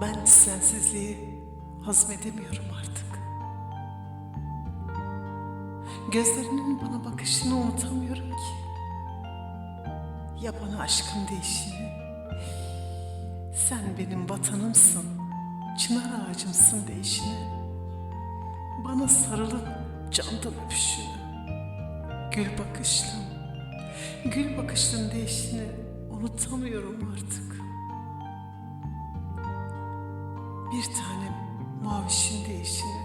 Ben sensizliği hazmedemiyorum artık. Gözlerinin bana bakışını unutamıyorum ki. Ya bana aşkın değişini. Sen benim vatanımsın, çınar ağacımsın değişini. Bana sarılıp candan öpüşünü. Gül bakışlım, gül bakışlım değişini unutamıyorum artık. Bir tanem mavişin değişini,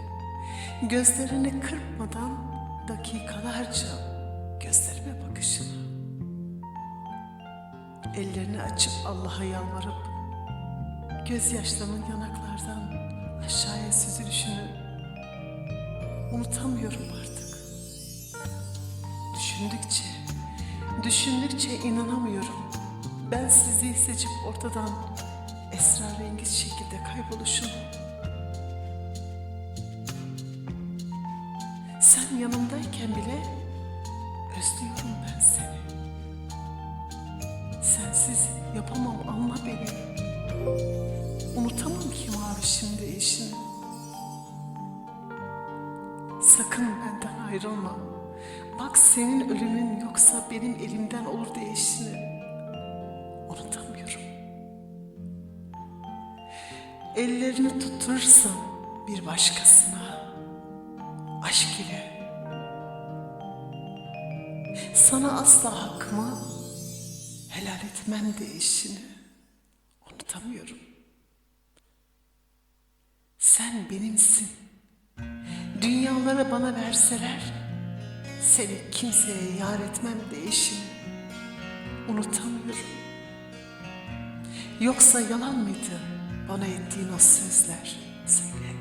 gözlerini kırpmadan dakikalarca gözlerime bakışını. Ellerini açıp Allah'a yalvarıp gözyaşlarımın yanaklardan aşağıya süzülüşünü unutamıyorum artık. Düşündükçe, düşündükçe inanamıyorum. Ben sizi seçip ortadan esrarengiz şekilde kayboluşunu. Sen yanımdayken bile özlüyorum ben seni. Sensiz yapamam anla beni. Unutamam ki mavişin değişini. Sakın benden ayrılma. Bak senin ölümün yoksa benim elimden olur değişini. Ellerini tutturursam bir başkasına aşk ile sana asla hakkımı helal etmem değişini unutamıyorum. Sen benimsin. Dünyaları bana verseler seni kimseye yar etmem değişini unutamıyorum. Yoksa yalan mıydı bana ettiğin o sözler? Söyle,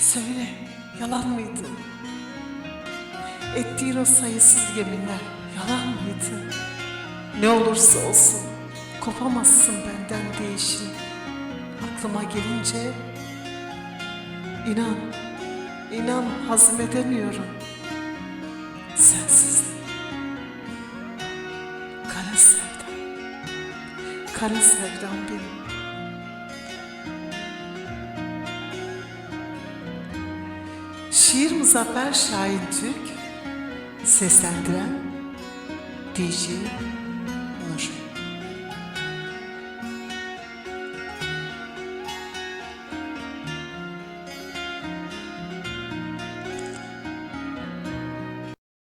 söyle yalan mıydı? Ettiğin o sayısız yeminler yalan mıydı? Ne olursa olsun kopamazsın benden değişim. Aklıma gelince inan, inan hazmedemiyorum. Sensiz. Kara sevdam, kara sevdam benim. Şiir Muzaffer Şahin Türk Seslendiren DJ